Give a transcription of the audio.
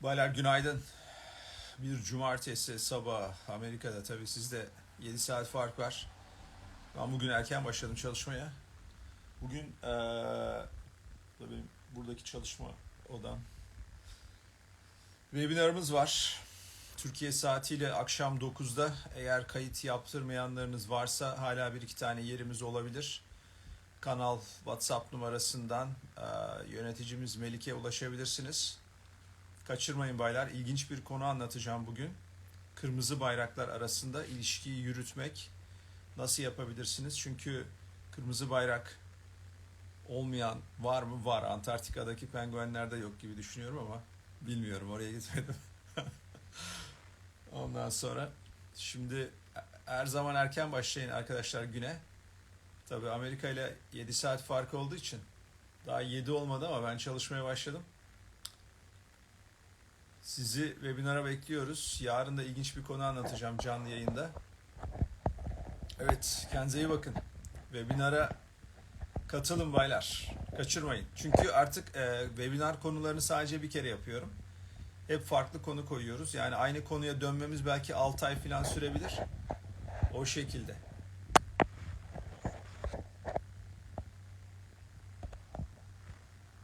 Baylar günaydın. Bir cumartesi sabah Amerika'da tabii sizde 7 saat fark var. Ben bugün erken başladım çalışmaya. Bugün eee da benim buradaki çalışma odam. Webinarımız var. Türkiye saatiyle akşam 9'da eğer kayıt yaptırmayanlarınız varsa hala bir iki tane yerimiz olabilir. Kanal WhatsApp numarasından eee, yöneticimiz Melik'e ulaşabilirsiniz. Kaçırmayın baylar. İlginç bir konu anlatacağım bugün. Kırmızı bayraklar arasında ilişkiyi yürütmek nasıl yapabilirsiniz? Çünkü kırmızı bayrak olmayan var mı? Var. Antarktika'daki penguenlerde yok gibi düşünüyorum ama bilmiyorum. Oraya gitmedim. Ondan sonra şimdi her zaman erken başlayın arkadaşlar güne. Tabii Amerika ile 7 saat farkı olduğu için daha 7 olmadı ama ben çalışmaya başladım. Sizi webinara bekliyoruz. Yarın da ilginç bir konu anlatacağım canlı yayında. Evet, kendinize iyi bakın. Webinara katılın baylar. Kaçırmayın. Çünkü artık e, webinar konularını sadece bir kere yapıyorum. Hep farklı konu koyuyoruz. Yani aynı konuya dönmemiz belki 6 ay falan sürebilir. O şekilde.